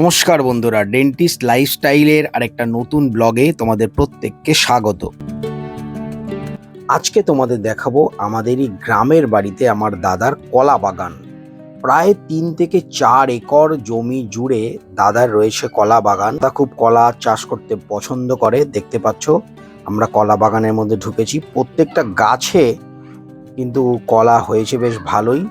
নমস্কার বন্ধুরা ডেন্টিস্ট লাইফস্টাইলের আরেকটা নতুন ব্লগে তোমাদের প্রত্যেককে স্বাগত। আজকে তোমাদের দেখাবো আমাদেরই গ্রামের বাড়িতে আমার দাদার কলা বাগান। প্রায় তিন থেকে চার একর জমি জুড়ে দাদার রয়েছে কলা বাগান। তা খুব কলা চাষ করতে পছন্দ করে, দেখতে পাচ্ছ, আমরা কলা বাগানের মধ্যে ঢুকেছি। প্রত্যেকটা গাছে কিন্তু কলা হয়েছে বেশ ভালোই।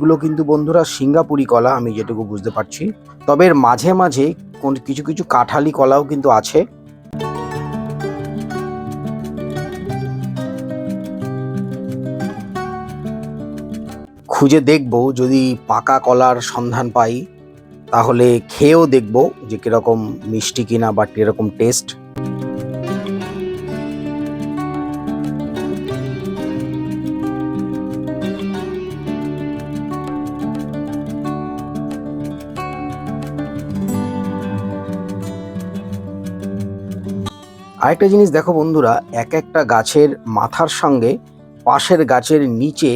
এগুলো কিন্তু বন্ধুরা সিঙ্গাপুরি কলা, আমি যেটুকু বুঝতে পারছি। তবে এর মাঝে মাঝে কোন কিছু কিছু কাঁঠালি কলাও কিন্তু আছে। খুঁজে দেখব, যদি পাকা কলার সন্ধান পাই, তাহলে খেয়েও দেখব যে কীরকম মিষ্টি কিনা বা কীরকম টেস্ট আরেকটা জিনিস দেখো বন্ধুরা, এক একটা গাছের মাথার সঙ্গে পাশের গাছের নিচে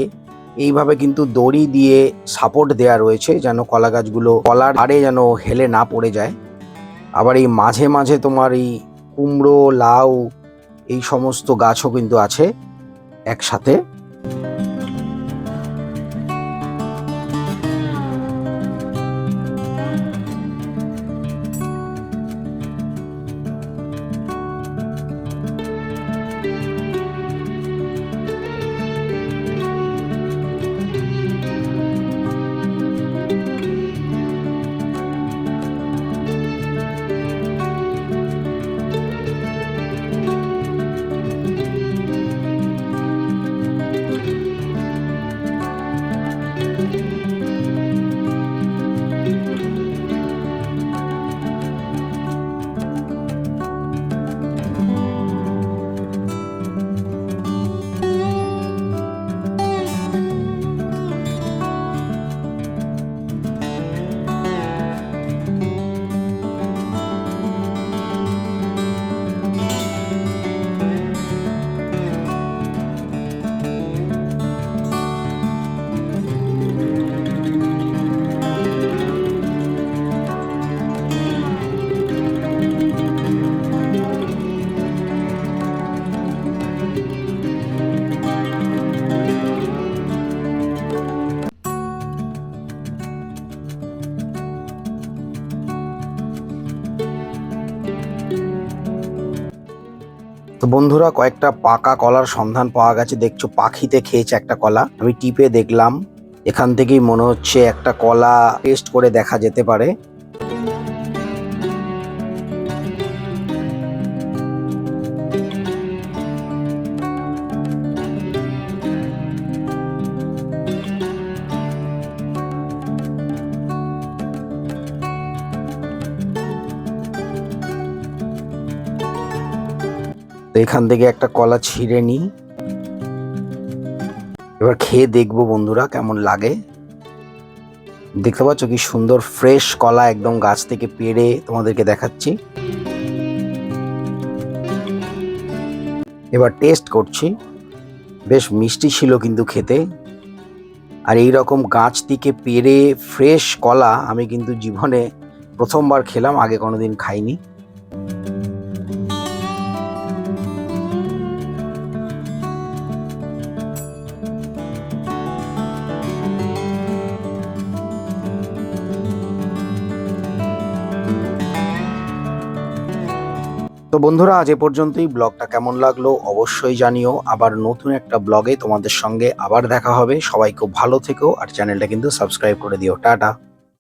এইভাবে কিন্তু দড়ি দিয়ে সাপোর্ট দেয়া রয়েছে যেন কলা গাছগুলো কলার আড়ে যেন হেলে না পড়ে যায়। আবার এই মাঝে মাঝে তোমার এই কুমড়ো, লাউ এই সমস্ত গাছও কিন্তু আছে একসাথে। তো বন্ধুরা, কয়েকটা পাকা কলার সন্ধান পাওয়া গেছে। দেখছ, পাখিতে খেয়েছে একটা কলা। আমি টিপে দেখলাম। এখান থেকেই মনে হচ্ছে একটা কলা টেস্ট করে দেখা যেতে পারে। তো এখান থেকে একটা কলা ছিঁড়ে নিই। এবার খেয়ে দেখব বন্ধুরা কেমন লাগে। দেখতে পাচ্ছ কি সুন্দর ফ্রেশ কলা একদম গাছ থেকে পেড়ে তোমাদেরকে দেখাচ্ছি। এবার টেস্ট করছি। বেশ মিষ্টি ছিল কিন্তু খেতে। আর এই রকম গাছ থেকে পেড়ে ফ্রেশ কলা আমি কিন্তু জীবনে প্রথমবার খেলাম, আগে কোনোদিন খাইনি। তো বন্ধুরা, আজ এ পর্যন্তই। ব্লগটা কেমন লাগল অবশ্যই জানিও। আবার নতুন একটা ব্লগে তোমাদের সঙ্গে আবার দেখা হবে। সবাই খুব ভালো থেকো আর চ্যানেলটা কিন্তু সাবস্ক্রাইব করে দিও। টাটা।